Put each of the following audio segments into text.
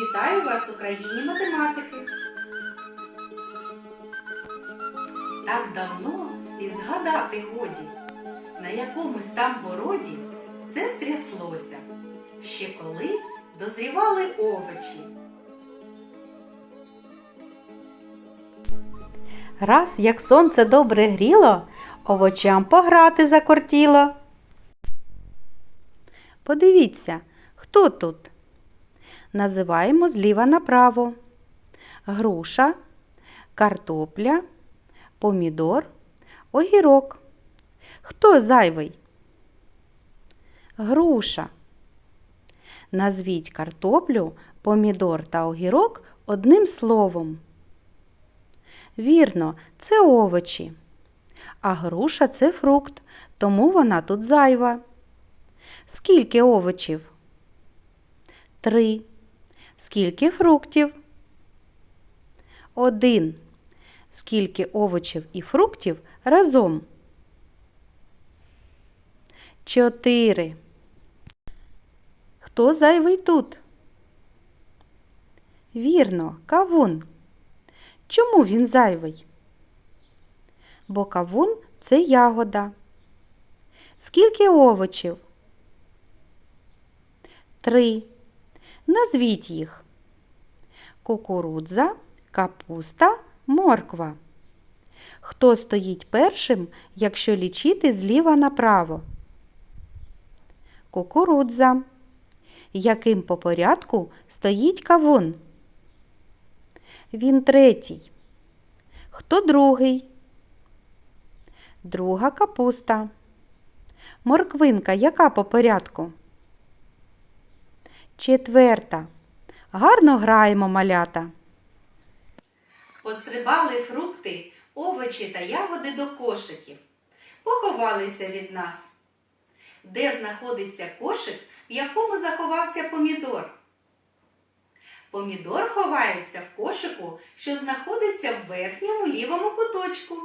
Вітаю вас у країні математики. Так давно і згадати годі, на якомусь там городі це стряслося, ще коли дозрівали овочі. Раз як сонце добре гріло, овочам пограти закортіло. Подивіться, хто тут? Називаємо зліва направо. Груша, картопля, помідор, огірок. Хто зайвий? Груша. Назвіть картоплю, помідор та огірок одним словом. Вірно, це овочі. А груша це фрукт, тому вона тут зайва. Скільки овочів? Три. Скільки фруктів? Один. Скільки овочів і фруктів разом? Чотири. Хто зайвий тут? Вірно, кавун. Чому він зайвий? Бо кавун це ягода. Скільки овочів? Три. Назвіть їх. Кукурудза, капуста, морква. Хто стоїть першим, якщо лічити зліва направо? Кукурудза. Яким по порядку стоїть кавун? Він третій. Хто другий? Друга капуста. Морквинка яка по порядку? Четверта. Гарно граємо малята. Пострибали фрукти, овочі та ягоди до кошиків. Поховалися від нас. Де знаходиться кошик, в якому заховався помідор? Помідор ховається в кошику, що знаходиться в верхньому лівому куточку.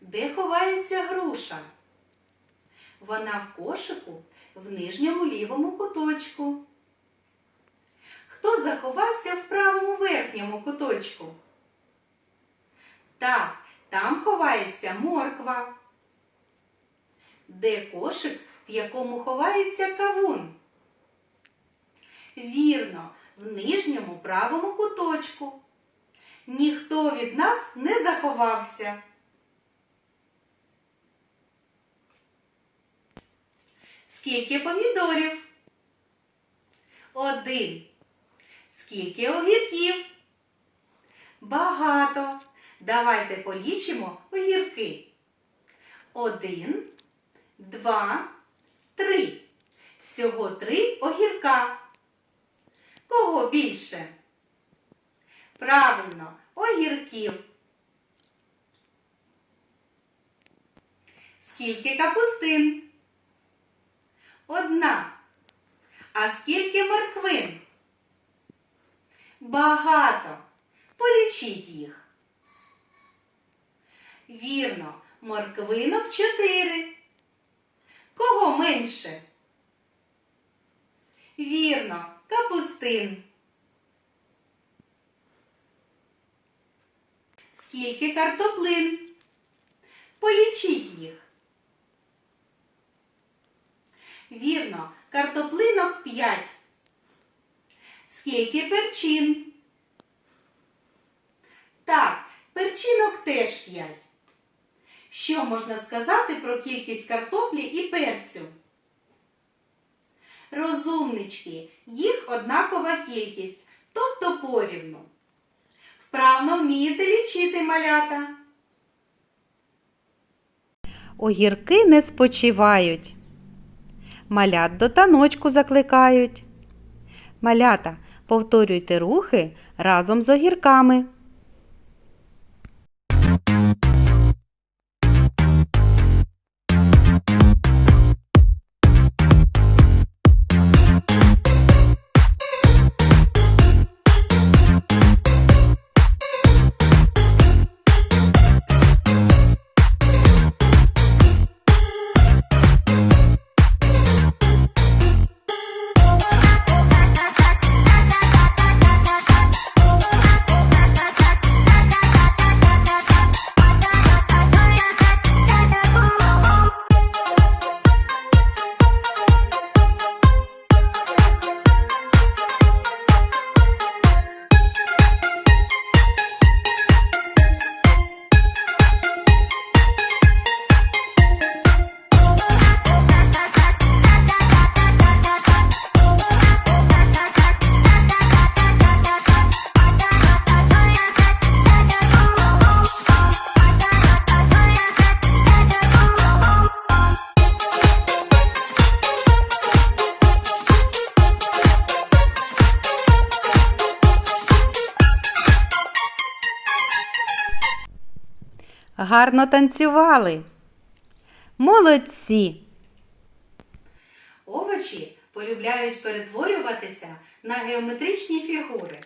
Де ховається груша? Вона в кошику в нижньому лівому куточку. Хто заховався в правому верхньому куточку? Так, там ховається морква. Де кошик, в якому ховається кавун? Вірно, в нижньому правому куточку. Ніхто від нас не заховався. Скільки помідорів? Один. Скільки огірків? Багато. Давайте полічимо огірки. Один, два, три. Всього три огірка. Кого більше? Правильно, огірків. Скільки капустин? Одна. А скільки морквин? Багато. Полічіть їх. Вірно, морквинок чотири. Кого менше? Вірно, капустин. Скільки картоплин? Полічіть їх. Вірно, картоплинок 5. Скільки перчин? Так, перчинок теж 5. Що можна сказати про кількість картоплі і перцю? Розумнички, їх однакова кількість, тобто порівну. Вправно вмієте лічити малята. Огірки не спочивають. Малят до таночку закликають. Малята, повторюйте рухи разом з огірками. Гарно танцювали. Молодці. Овочі полюбляють перетворюватися на геометричні фігури.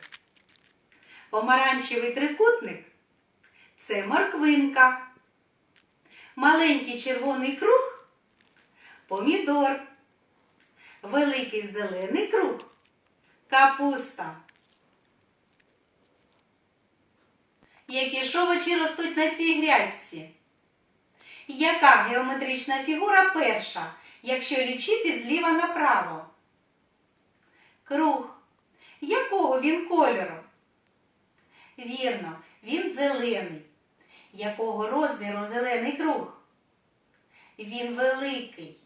Помаранчевий трикутник це морквинка. Маленький червоний круг помідор. Великий зелений круг капуста. Які ж овочі ростуть на цій грядці? Яка геометрична фігура перша, якщо лічити зліва направо? Круг. Якого він кольору? Вірно, він зелений. Якого розміру зелений круг? Він великий.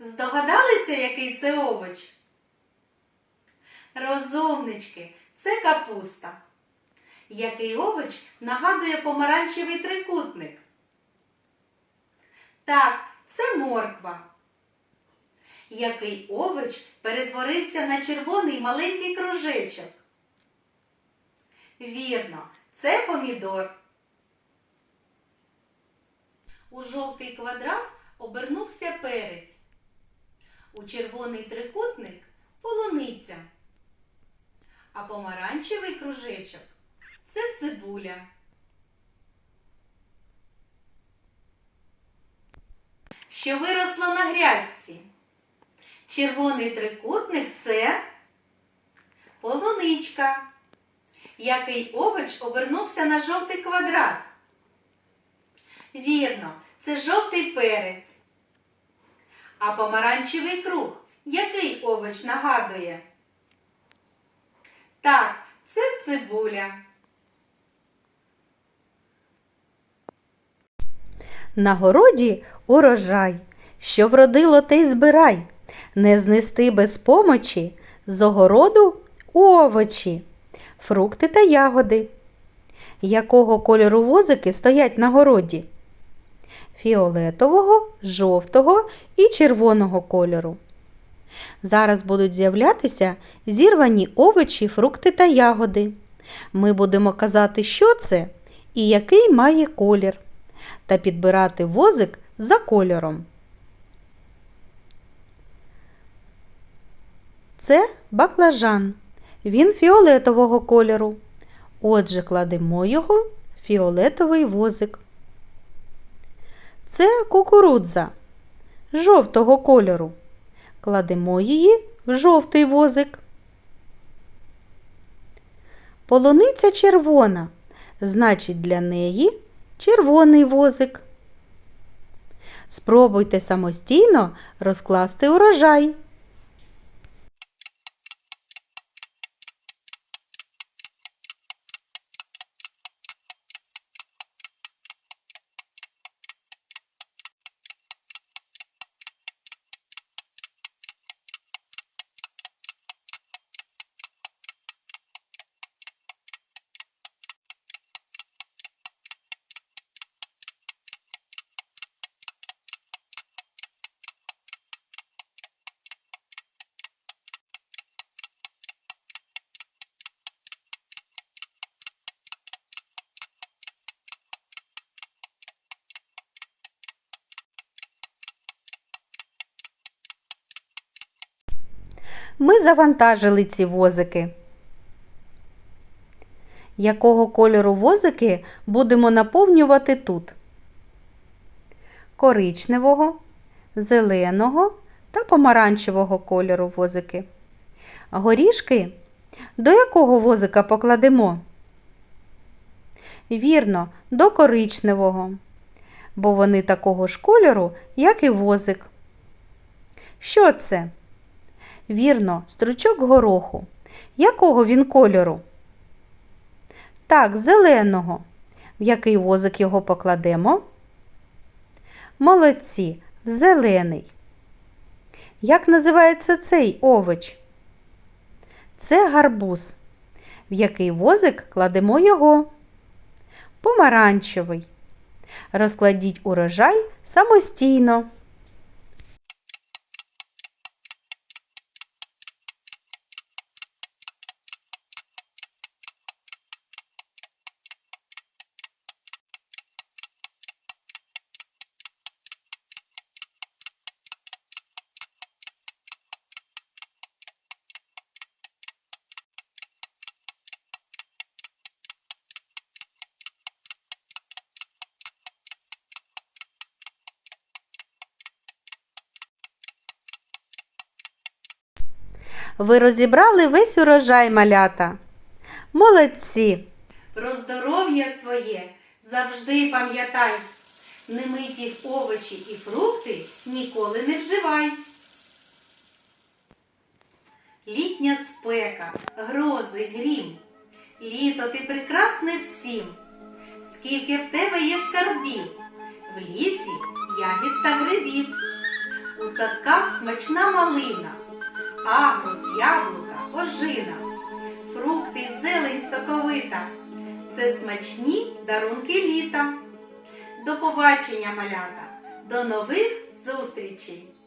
Здогадалися, який це овоч? Розумнички, це капуста. Який овоч нагадує помаранчевий трикутник? Так, це морква. Який овоч перетворився на червоний маленький кружечок? Вірно, це помідор. У жовтий квадрат обернувся перець. У червоний трикутник полуниця. А помаранчевий кружечок це цибуля. Що виросло на грядці? Червоний трикутник це полуничка. Який овоч обернувся на жовтий квадрат? Вірно, це жовтий перець. А помаранчевий круг який овоч нагадує? Так, це цибуля. На городі урожай, що вродило, те й збирай, не знести без помочі з огороду овочі, фрукти та ягоди. Якого кольору возики стоять на городі? Фіолетового, жовтого і червоного кольору. Зараз будуть з'являтися зірвані овочі, фрукти та ягоди. Ми будемо казати, що це і який має колір, та підбирати возик за кольором. Це баклажан. Він фіолетового кольору. Отже, кладемо його в фіолетовий возик. Це кукурудза жовтого кольору. Кладемо її в жовтий возик. Полуниця червона, значить для неї червоний возик. Спробуйте самостійно розкласти урожай. Ми завантажили ці возики. Якого кольору возики будемо наповнювати тут? Коричневого, зеленого та помаранчевого кольору возики. Горішки до якого возика покладемо? Вірно, до коричневого, бо вони такого ж кольору, як і возик. Що це? Вірно, стручок гороху. Якого він кольору? Так, зеленого. В який возик його покладемо? Молодці, зелений. Як називається цей овоч? Це гарбуз. В який возик кладемо його? Помаранчевий. Розкладіть урожай самостійно. Ви розібрали весь урожай малята. Молодці! Про здоров'я своє завжди пам'ятай. Немиті овочі і фрукти ніколи не вживай. Літня спека, грози, грім. Літо ти прекрасне всім. Скільки в тебе є скарбів, в лісі ягід та грибів, у садках смачна малина, агрус, яблука, ожина, фрукти, зелень соковита. Це смачні дарунки літа. До побачення, малята! До нових зустрічей!